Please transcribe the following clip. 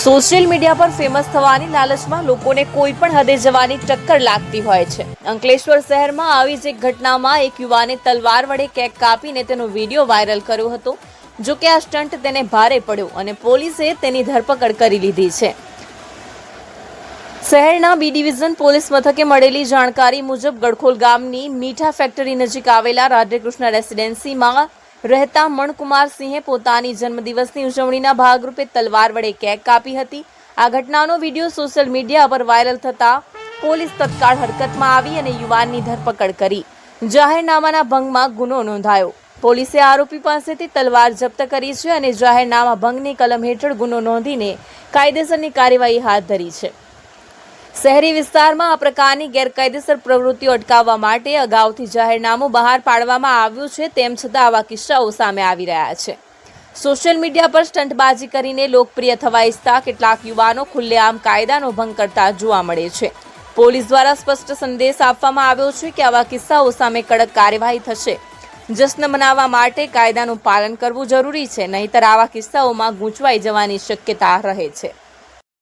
Social media પર famous થવાની લાલચમાં લોકોને કોઈ પણ હદે જવાની ટક્કર લાગતી હોય છે. અંકલેશ્વર શહેરમાં આવી જ એક ઘટનામાં એક યુવાને તલવાર વડે કેક કાપીને તેનો વીડિયો વાયરલ કર્યો હતો. જો કે આ સ્ટન્ટ તેને ભારે પડ્યો અને પોલીસે તેની ધરપકડ કરી લીધી છે. શહેરના બી ડિવિઝન પોલીસ મથકે મળેલી જાણકારી મુજબ ગડખોલ ગામની મીઠા ફેક્ટરી નજીક આવેલા રાધેકૃષ્ણ રેસિડેન્સીમાં રહેતા મણકુમાર સિંહે પોતાની જન્મદિવસની ઉજવણીના ભાગરૂપે તલવાર વડે કેક કાપી હતી. આ ઘટનાનો વીડિયો સોશિયલ મીડિયા પર વાયરલ થતા પોલીસ તત્કાળ હરકતમાં આવી અને યુવાનની ધરપકડ કરી. જાહેરનામાના ભંગમાં ગુનો નોંધાયો. પોલીસે આરોપી પાસેથી તલવાર જપ્ત કરી છે અને જાહેરનામા ભંગની કલમ હેઠળ ગુનો નોંધીને કાયદેસરની કાર્યવાહી હાથ ધરી છે. શહેરી વિસ્તારમાં આ પ્રકારની ગેરકાયદેસર પ્રવૃત્તિઓ અટકાવવા માટે અગાઉથી જાહેરનામું બહાર પાડવામાં આવ્યું છે, તેમ છતાં આવા કિસ્સાઓ સામે આવી રહ્યા છે. સોશિયલ મીડિયા પર સ્ટંટબાજી કરીને લોકપ્રિય થવા ઇચ્છતા કેટલાક યુવાનો ખુલ્લેઆમ કાયદાનો ભંગ કરતા જોવા મળે છે. પોલીસ દ્વારા સ્પષ્ટ સંદેશ આપવામાં આવ્યો છે કે આવા કિસ્સાઓ સામે કડક કાર્યવાહી થશે. જશ્ન મનાવવા માટે કાયદાનું પાલન કરવું જરૂરી છે, નહીંતર આવા કિસ્સાઓમાં ગૂંચવાઈ જવાની શક્યતા રહે છે.